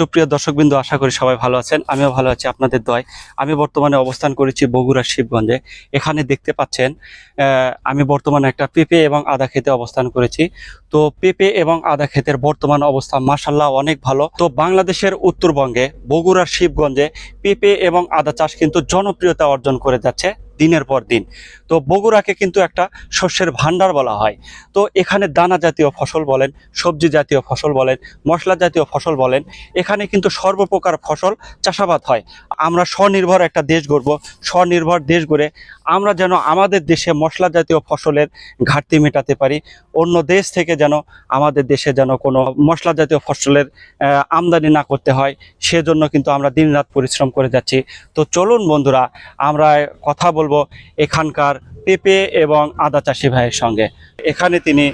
সুপ্রিয় দর্শকবিন্দু, আশা করি সবাই ভালো আছেন। আমিও ভালো আছি, আপনাদের দয় আমি বর্তমানে অবস্থান করেছি বগুড়ার শিবগঞ্জে। এখানে দেখতে পাচ্ছেন আমি বর্তমানে একটা পেঁপে এবং আদা খেতে অবস্থান করেছি। তো পেঁপে এবং আদা ক্ষেতের বর্তমান অবস্থা মাসাল্লাহ অনেক ভালো। তো বাংলাদেশের উত্তরবঙ্গে, বগুড়ার শিবগঞ্জে পেঁপে এবং আদা চাষ কিন্তু জনপ্রিয়তা অর্জন করে যাচ্ছে। দিনের পর দিন। তো বগুড়াকে কিন্তু একটা শস্যের ভান্ডার বলা হয়। তো এখানে দানা জাতীয় ফসল বলেন, সবজি জাতীয় ফসল বলেন, মশলা জাতীয় ফসল বলেন, এখানে কিন্তু সর্বপ্রকার ফসল চাষাবাদ হয়। আমরা স্বনির্ভর একটা দেশ গড়ব, স্বনির্ভর দেশ গড়ে আমরা যেন আমাদের দেশে মশলা জাতীয় ফসলের ঘাটতি মেটাতে পারি অন্য দেশ থেকে যেন আমাদের দেশে যেন কোনো মশলা জাতীয় ফসলের আমদানি না করতে হয় সেজন্য কিন্তু আমরা দিনরাত পরিশ্রম করে যাচ্ছি। তো চলুন বন্ধুরা আমরা কথা বলব এখানকার পেঁপে এবং আদা চাষি ভাইয়ের সঙ্গে। এখানে তিনি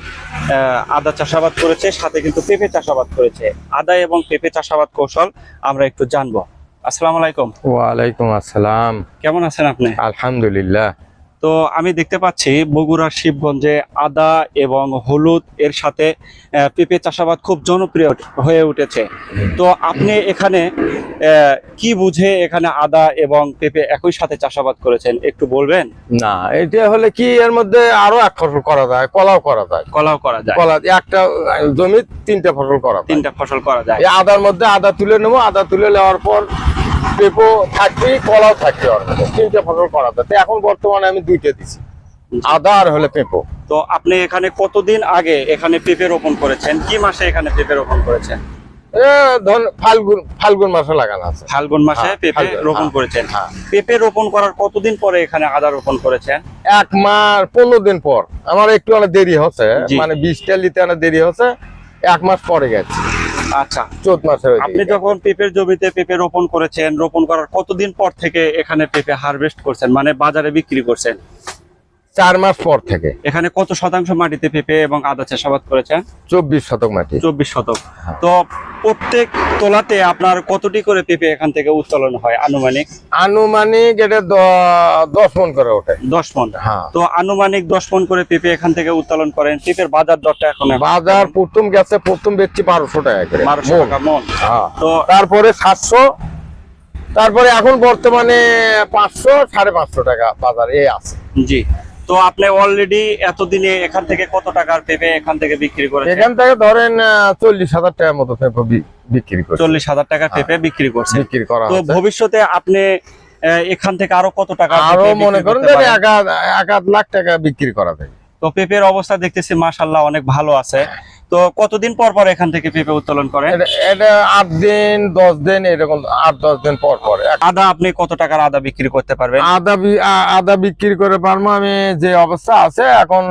আদা চাষাবাদ করেছে সাথে কিন্তু পেঁপে চাষাবাদ করেছে। আদা এবং পেঁপে চাষাবাদ কৌশল আমরা একটু জানব। আসসালামু আলাইকুম। ওয়ালাইকুম আসসালাম। কেমন আছেন আপনি? আলহামদুলিল্লাহ। তো আমি দেখতে পাচ্ছি বগুড়ার শিবগঞ্জে আদা এবং হলুদ এর সাথে পেঁপে চাষাবাদ খুব জনপ্রিয় হয়ে উঠেছে। তো আপনি এখানে কি বুঝে এখানে আদা এবং পেঁপে একই সাথে চাষাবাদ করেছেন? একটু বলবেন? না এটা হলে কি এর মধ্যে আরও এক ফসল করা যায়? কলাও করা যায়। কলাও করা যায়। কলা একটা জমি তিনটা ফসল করা তিনটা ফসল করা যায়। আদার মধ্যে আদা তুলে নেব। আদা তুলে নেওয়ার পর পেঁপো থাকবে কলাও থাকবে তিনটা ফসল করা এখন বর্তমানে আমি দুইটা দিছি। আদা আর হলে পেঁপো। তো আপনি এখানে কতদিন আগে এখানে পেঁপে রোপণ করেছেন? কি মাসে এখানে পেঁপে রোপণ করেছেন? ফাল্গুন ফাল্গুন মাসে লাগানো আছে। ফাল্গুন মাসে হ্যাঁ, পেঁপে রোপণ হ্যাঁ, করেছেন। হ্যাঁ। পেঁপে রোপণ করার কতদিন পরে এখানে আদা রোপণ করেছেন? এক মাস পনেরো দিন পর। আমার একটু অনেক দেরি হচ্ছে। মানে বীজটা নিতে অনেক দেরি হচ্ছে। এক মাস পরে গেছে। আচ্ছা। চোদ্দ মাসের আপনি যখন পেঁপের জমিতে পেঁপে রোপণ করেছেন রোপণ করার কতদিন পর থেকে এখানে পেঁপে হারভেস্ট করছেন? মানে বাজারে বিক্রি করছেন? চার মাস পর থেকে। এখানে কত শতাংশ মাটিতে পেঁপে এবং আদা চাষাবাদ করেছেন? চব্বিশ শতক মাটি। চব্বিশ শতক। হ্যাঁ। তো প্রত্যেক তোলাতে আপনার কতটি করে পেঁপে এখান থেকে উত্তোলন হয় আনুমানিক? আনুমানিক এটা দশ মন করে ওঠে। দশ মন। হ্যাঁ। তো আনুমানিক দশ মন করে পেঁপে এখান থেকে উত্তোলন করেন। পেঁপের বাজার দরটা এখন বাজার প্রথম গেছে প্রথম বেচছি বারোশো টাকা করে। বারোশো টাকা মন। হ্যাঁ। তো তারপরে সাতশো। তারপরে এখন বর্তমানে পাঁচশো সাড়ে পাঁচশো টাকা বাজার এ আছে। জি। তো আপনি অলরেডি এতদিনে এখান থেকে কত টাকার পেঁপে এখান থেকে বিক্রি করেছেন? এখান থেকে ধরেন চল্লিশ হাজার টাকার মতো পেঁপে বিক্রি করছে। চল্লিশ হাজার টাকার পেঁপে বিক্রি করছে বিক্রি করা তো ভবিষ্যতে আপনি এখান থেকে আরও কত টাকা আরও মনে করেন? এক আধ- লাখ টাকা বিক্রি করা যায়। তো পেঁপের অবস্থা দেখতেছি মাসাল্লাহ অনেক ভালো আছে। তো কতদিন পর পর এখান থেকে পেঁপে উত্তোলন করেন? এটা- আট দিন দশ দিন এরকম আট দশ দিন পর পর। আদা আপনি কত টাকার আদা বিক্রি করতে পারবেন? আদা আদা বিক্রি করে পারব আমি যে অবস্থা আছে এখন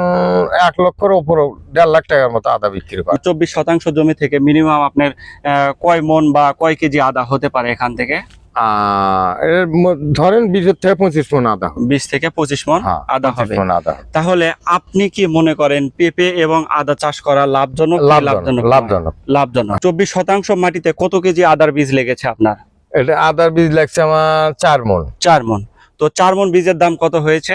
এক লক্ষের উপর দেড় লাখ টাকার মতো আদা বিক্রি পারব চব্বিশ শতাংশ জমি থেকে মিনিমাম আপনার কয় মন বা কয় কেজি আদা হতে পারে এখান থেকে? ধরেন বিশের থেকে পঁচিশ মন আদা। বিশ থেকে পঁচিশ মন হ্যাঁ, আদা হবে। তাহলে আপনি কি মনে করেন পেঁপে এবং আদা চাষ করা লাভজনক লাভজনক লাভজনক? লাভজনক। চব্বিশ শতাংশ মাটিতে কত কেজি আদার বীজ লেগেছে আপনার? এটা আদার বীজ লাগছে আমার চার মন। চার মন। তো চার মন বীজের দাম কত হয়েছে?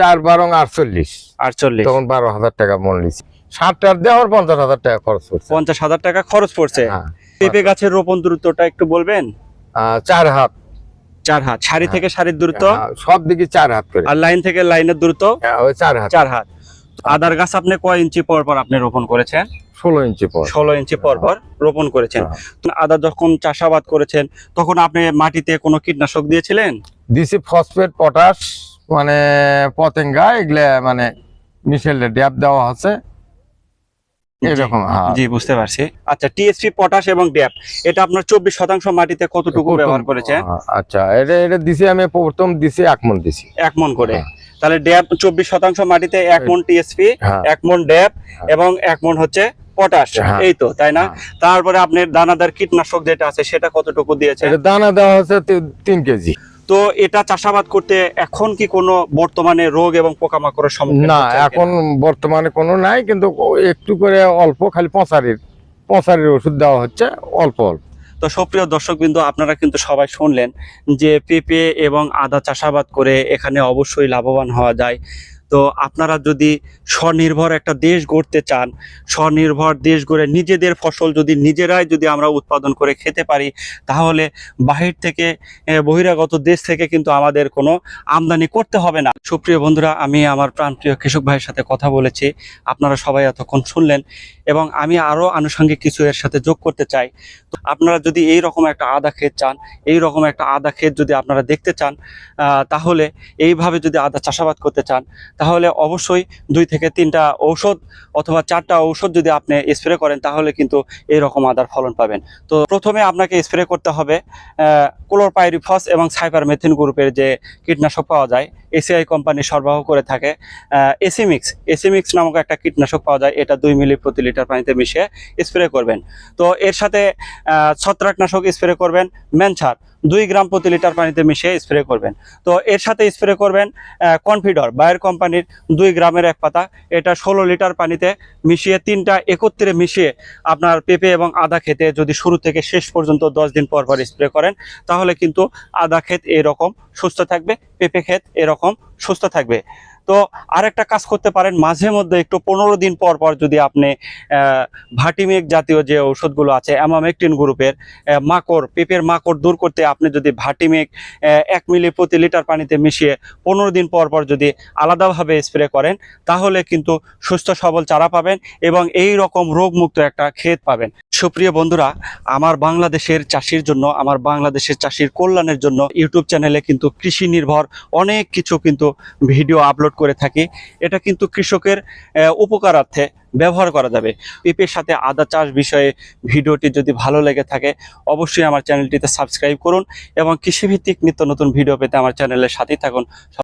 চার বারো আটচল্লিশ। আটচল্লিশ। তখন বারো হাজার টাকা মন লিছি টাকা দেওয়ার পঞ্চাশ হাজার টাকা খরচ পড়ছে। পঞ্চাশ হাজার টাকা খরচ পড়ছে। হ্যাঁ। পেঁপে গাছের রোপণ দূরত্বটা একটু বলবেন? চার হাত। চার হাত। সারি থেকে সারির দূরত্ব? হ্যাঁ, সব দিকে চার হাত করে। আর লাইন থেকে লাইনের দূরত্ব? হ্যাঁ, ওই চার হাত। চার হাত। আদার গাছ আপনি কয় ইঞ্চি পর পর আপনি রোপণ করেছেন? ষোলো ইঞ্চি পর। ষোলো ইঞ্চি পর পর রোপণ করেছেন। আদা যখন চাষাবাদ করেছেন তখন আপনি মাটিতে কোনো কীটনাশক দিয়েছিলেন? দিছি ফসফেট পটাশ মানে পতেঙ্গা এগুলা মানে মিশেল ড্যাপ দেওয়া আছে। এরকম হ্যাঁ। জি বুঝতে পারছি। আচ্ছা টিএসপি পটাশ এবং ড্যাপ এটা আপনার চব্বিশ শতাংশ মাটিতে কতটুকু ব্যবহার করেছে হ্যাঁ, আচ্ছা এটা এটা দিছি আমি প্রথম দিছি এক মন দিছি। এক মন করে। হ্যাঁ। তাহলে ড্যাপ চব্বিশ শতাংশ মাটিতে এক মন টিএসপি। এক মন ড্যাপ এবং এক মন হচ্ছে পটাশ। এই তো তাই না। তারপরে আপনার দানাদার কীটনাশক যেটা আছে সেটা কতটুকু দিয়েছে দানা দেওয়া হচ্ছে তিন কেজি। তো এটা চাষাবাদ করতে এখন কি কোনো বর্তমানে রোগ এবং পোকামাকড়ের সম্মুখীন না এখন বর্তমানে কোনো নাই কিন্তু একটু করে অল্প খালি পঁচারির পঁচারির ওষুধ দেওয়া হচ্ছে অল্প অল্প। তো সুপ্রিয় দর্শকবৃন্দ আপনারা কিন্তু সবাই শুনলেন যে পেঁপে এবং আদা চাষাবাদ করে এখানে অবশ্যই লাভবান হওয়া যায়। তো আপনারা যদি স্বনির্ভর একটা দেশ গড়তে চান, স্বনির্ভর দেশ গড়ে নিজেদের ফসল যদি নিজেরাই যদি আমরা উৎপাদন করে খেতে পারি, তাহলে বাহির থেকে বহিরাগত দেশ থেকে কিন্তু আমাদের কোনো আমদানি করতে হবে না। সুপ্রিয় বন্ধুরা, আমি আমার প্রাণপ্রিয় কৃষক ভাইয়ের সাথে কথা বলেছি। আপনারা সবাই এতক্ষণ শুনলেন এবং আমি আরও আনুষঙ্গিক কিছু এর সাথে যোগ করতে চাই। তো আপনারা যদি এই রকম একটা আদা ক্ষেত চান, এই রকম একটা আদা ক্ষেত যদি আপনারা দেখতে চান তাহলে এইভাবে যদি আদা চাষাবাদ করতে চান তাহলে অবশ্যই দুই থেকে তিনটা ঔষধ অথবা চারটা ঔষধ যদি আপনি স্প্রে করেন, তাহলে কিন্তু এরকম রকম আদার ফলন পাবেন। তো প্রথমে আপনাকে স্প্রে করতে হবে ক্লোরপাইরিফস এবং সাইপারমেথিন গ্রুপের যে কীটনাশক পাওয়া যায় এসিআই কোম্পানি সরবরাহ করে থাকে এসিমিক্স এসিমিক্স নামক একটা কীটনাশক পাওয়া যায়, এটা দুই মিলি প্রতি লিটার পানিতে মিশিয়ে স্প্রে করবেন। তো এর সাথে ছত্রাকনাশক স্প্রে করবেন, ম্যানছার, দুই গ্রাম প্রতি লিটার পানিতে মিশিয়ে স্প্রে করবেন। তো এর সাথে স্প্রে করবেন কনফিডর বায়ার কোম্পানির দুই গ্রামের এক পাতা, এটা ষোলো লিটার পানিতে মিশিয়ে তিনটা একত্রে মিশিয়ে আপনার পেঁপে এবং আদা খেতে যদি শুরু থেকে শেষ পর্যন্ত দশ দিন পর পর স্প্রে করেন, তাহলে কিন্তু আদা ক্ষেত এরকম সুস্থ থাকবে, পেঁপে ক্ষেত এরকম রকম সুস্থ থাকবে। তো আরেকটা কাজ করতে পারেন, মাঝে মধ্যে একটু পনেরো দিন পর পর যদি আপনি ভাটিমেক জাতীয় যে ঔষধগুলো আছে, অ্যামামেকটিন গ্রুপের মাকড়, পেঁপের মাকড় দূর করতে আপনি যদি ভাটিমেক এক মিলি প্রতি লিটার পানিতে মিশিয়ে পনেরো দিন পর পর যদি আলাদাভাবে স্প্রে করেন, তাহলে কিন্তু সুস্থ সবল চারা পাবেন এবং এই রকম রোগমুক্ত একটা ক্ষেত পাবেন। সুপ্রিয় বন্ধুরা, আমার বাংলাদেশের চাষির জন্য, আমার বাংলাদেশের চাষির কল্যাণের জন্য ইউটিউব চ্যানেলে কিন্তু কৃষি নির্ভর অনেক কিছু কিন্তু ভিডিও আপলোড করে থাকি, এটা কিন্তু কৃষকের উপকারার্থে ব্যবহার করা যাবে। পেঁপের সাথে আদা চাষ বিষয়ে ভিডিওটি যদি ভালো লেগে থাকে, অবশ্যই আমার চ্যানেলটিতে সাবস্ক্রাইব করুন এবং কৃষিভিত্তিক নিত্য নতুন ভিডিও পেতে আমার চ্যানেলের সাথেই থাকুন।